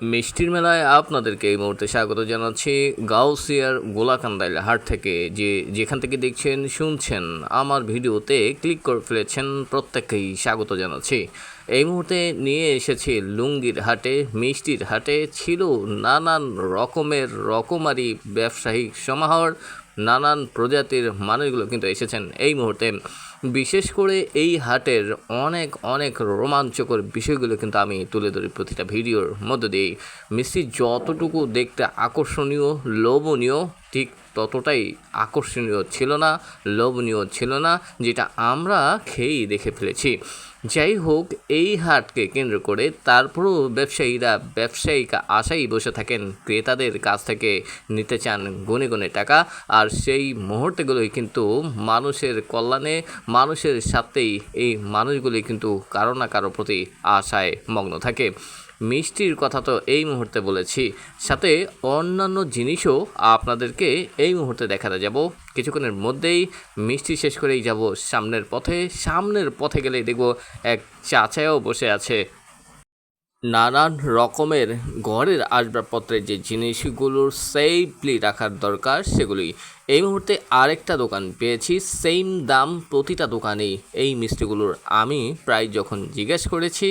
মিষ্টির মেলায় আপনাদেরকে এই মুহূর্তে স্বাগত জানাচ্ছি। গাউসিয়ার গোলাকান্দাইল হাট থেকে যে যেখান থেকে দেখছেন, শুনছেন আমার ভিডিওতে ক্লিক করে ফেলেছেন প্রত্যেককেই স্বাগত জানাচ্ছি। এই মুহূর্তে নিয়ে এসেছি লুঙ্গির হাটে, মিষ্টির হাটে ছিল নানান রকমের রকমারি ব্যবসায়িক সমাহার। নানান প্রজাতির মানুষগুলো কিন্তু এসেছেন এই মুহূর্তে। বিশেষ করে এই হাটের অনেক অনেক রোমাঞ্চকর বিষয়গুলো কিন্তু আমি তুলে ধরি প্রতিটা ভিডিওর মধ্য দিয়ে মিষ্টি যতটুকু দেখতে আকর্ষণীয়, লোভনীয়, ঠিক ততটাই আকর্ষণীয় ছিল না, লোভনীয় ছিল না, যেটা আমরা খেয়েই দেখে ফেলেছি। যাই হোক এই হাটকে কেন্দ্র করে তারপরও ব্যবসায়ীরা ব্যবসায়িক আশাই বসে থাকেন। ক্রেতাদের কাছ থেকে নিতে চান গুনে গুনে টাকা, আর সেই মুহূর্তগুলোই কিন্তু মানুষের কল্যাণে, মানুষের সাথেই এই মানুষগুলি কিন্তু কারও না কারও প্রতি আশায় মগ্ন থাকে। মিষ্টির কথা তো এই মুহূর্তে বলেছি। সাথে অন্যান্য জিনিসও আপনাদেরকে এই মুহূর্তে দেখাতে যাব। কিছুক্ষণের মধ্যেই মিষ্টি শেষ করেই যাব সামনের পথে। সামনের পথে গেলেই দেখব এক চাচাও বসে আছে। নানান রকমের ঘরের আসবাবপত্রের যে জিনিসগুলোর সেফলি রাখার দরকার, সেগুলি এই মুহূর্তে আরেকটা দোকান পেয়েছি। সেম দাম প্রতিটা দোকানেই এই মিষ্টিগুলোর। আমি প্রাইস যখন জিজ্ঞেস করেছি,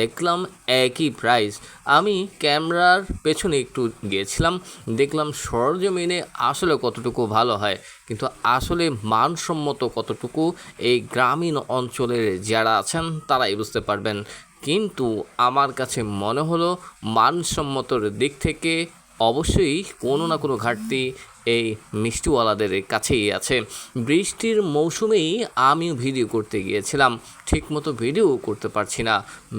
দেখলাম একই প্রাইস আমি ক্যামেরার পেছনে একটু গিয়েছিলাম, দেখলাম সরজমিনে আসলে কতটুকু ভালো হয়। কিন্তু আসলে মানসম্মত কতটুকু এই গ্রামীণ অঞ্চলের যারা আছেন, তারাই বুঝতে পারবেন। কিন্তু আমার কাছে মনে হলো মানসম্মতর দিক থেকে অবশ্যই কোনো না কোনো ঘাটতি এই মিষ্টিওয়ালাদের কাছেই আছে। বৃষ্টির মৌসুমেই আমিও ভিডিও করতে গিয়েছিলাম। ঠিকমতো ভিডিও করতে পারছি না।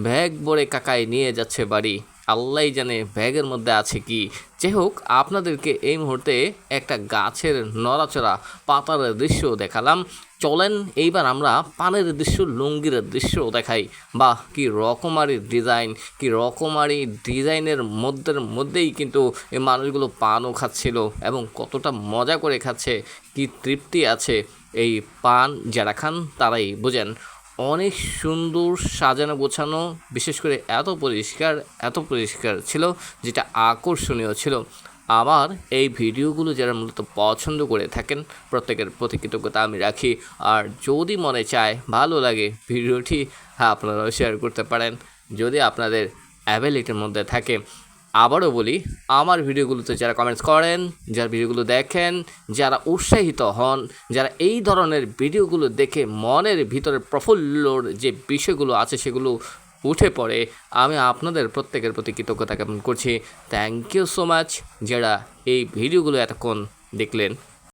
ব্যাগ বড়ে কাকায় নিয়ে যাচ্ছে বাড়ি। আল্লাহ জানে ব্যাগের মধ্যে আছে কি। যাই হোক, আপনাদেরকে এই মুহূর্তে একটা গাছের নড়াচড়া পাতার দৃশ্য দেখালাম। চলেন, এইবার আমরা পানের দৃশ্য, লুঙ্গির দৃশ্য দেখাই। বা কি রকমারি ডিজাইন, কি রকমারি ডিজাইনের মধ্যের মধ্যেই কিন্তু এই মানুষগুলো পানও খাচ্ছিল এবং কতটা মজা করে খাচ্ছে, কি তৃপ্তি আছে এই পান যারা খান তারাই বোঝেন। অনেক সুন্দর সাজানো গোছানো, বিশেষ করে এত পরিষ্কার এত পরিষ্কার ছিল যেটা আকর্ষণীয় ছিল। আমার এই ভিডিওগুলো যারা মূলত পছন্দ করে থাকেন, প্রত্যেকের প্রতি কৃতজ্ঞতা আমি রাখি। আর যদি মনে চায় ভালো লাগে ভিডিওটি হ্যাঁ আপনারাও শেয়ার করতে পারেন। যদি আপনাদের অ্যাভেলিটির মধ্যে থাকে আবারও বলি, আমার ভিডিওগুলোতে যারা কমেন্টস করেন, যারা ভিডিওগুলো দেখেন, যারা উৎসাহিত হন, যারা এই ধরনের ভিডিওগুলো দেখে মনের ভিতরে প্রফুল্লর যে বিষয়গুলো আছে সেগুলো উঠে পড়ে, আমি আপনাদের প্রত্যেকের প্রতি কৃতজ্ঞতা জ্ঞাপন করছি। থ্যাংক ইউ সো মাচ যারা এই ভিডিওগুলো এতক্ষণ দেখলেন।